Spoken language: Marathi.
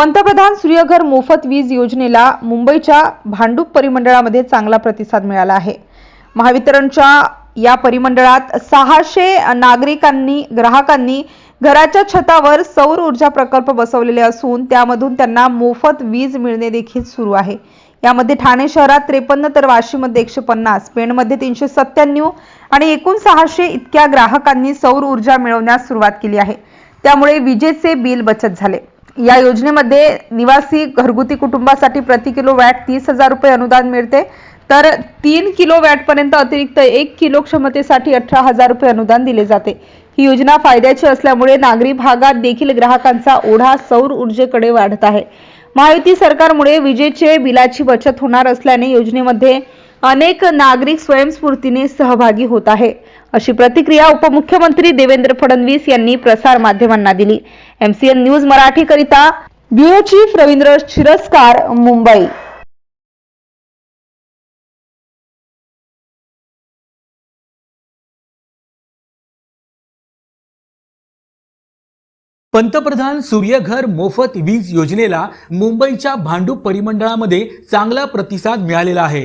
पंतप्रधान सूर्यघर मोफत वीज योजनेला मुंबईच्या भांडूप परिमंडळामध्ये चांगला प्रतिसाद मिळाला आहे. महावितरणच्या या परिमंडळात सहाशे नागरिकांनी ग्राहकांनी घराच्या छतावर सौर ऊर्जा प्रकल्प बसवलेले असून त्यामधून त्यांना मोफत वीज मिळणे देखील सुरू आहे. यामध्ये ठाणे शहरात त्रेपन्न तर वाशीमध्ये एकशे पन्नास पेणमध्ये तीनशे सत्त्याण्णव आणि एकूण सहाशे इतक्या ग्राहकांनी सौर ऊर्जा मिळवण्यास सुरुवात केली आहे. त्यामुळे विजेचे बिल बचत झाले. या योजनेमध्ये निवासी घरगुती कुटुंबासाठी प्रति किलो वॅट तीस हजार रुपये अनुदान मिळते. तर तीन किलो वॅटपर्यंत अतिरिक्त एक किलो क्षमतेसाठी अठरा हजार रुपये अनुदान दिले जाते. ही योजना फायद्याची असल्यामुळे नागरी भागात देखील ग्राहकांचा ओढा सौर ऊर्जेकडे वाढत आहे. महायुती सरकारमुळे विजेचे बिलाची बचत होणार असल्याने योजनेमध्ये अनेक नागरिक स्वयंस्फूर्तीने सहभागी होत आहे. अशी प्रतिक्रिया उपमुख्यमंत्री देवेंद्र फडणवीस यांनी प्रसार माध्यमांना दिली. एमसीएन न्यूज मराठी करिता ब्युरो चीफ रवींद्र शिरस्कार मुंबई. पंतप्रधान सूर्यघर मोफत वीज योजनेला मुंबईच्या भांडूप परिमंडळामध्ये चांगला प्रतिसाद मिळालेला आहे.